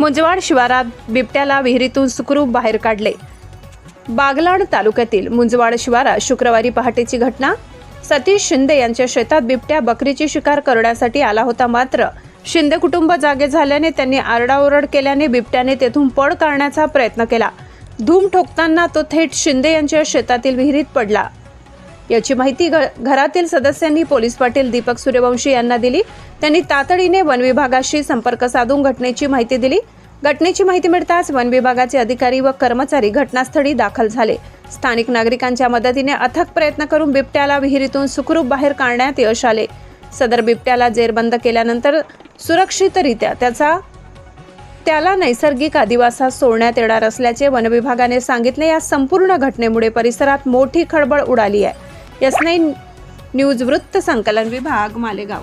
मुंजवाड शिवारात बिबट्याला विहिरीतून सुखरूप बाहेर काढले. बागलाण तालुक्यातील मुंजवाड शिवारात शुक्रवारी पहाटेची घटना. सतीश शिंदे यांच्या शेतात बिबट्या बकरीची शिकार करण्यासाठी आला होता मात्र शिंदे कुटुंब जागे झाल्याने त्यांनी आरडाओरड केल्याने बिबट्याने तेथून पळ काढण्याचा प्रयत्न केला. धूम ठोकताना तो थेट शिंदे यांच्या शेतातील विहिरीत पडला. याची माहिती घ- घरातील सदस्यांनी पोलीस पाटील दीपक सूर्यवंशी यांना दिली. त्यांनी तातडीने वन विभागाशी संपर्क साधून घटनेची माहिती दिली. घटनेची माहिती मिळताच वन विभागाचे अधिकारी व कर्मचारी घटनास्थळी दाखल झाले. स्थानिक नागरिकांच्या मदतीने अथक प्रयत्न करून बिबट्याला विहिरीतून सुखरूप बाहेर काढण्यात यश आले. सदर बिबट्याला जेरबंद केल्यानंतर सुरक्षितरित्या त्याचा त्याला नैसर्गिक आदिवासात सोडण्यात येणार असल्याचे वनविभागाने सांगितले. या संपूर्ण घटनेमुळे परिसरात मोठी खळबळ उडाली आहे. एस नाईन न्यूज वृत्त संकलन विभाग मालेगाव.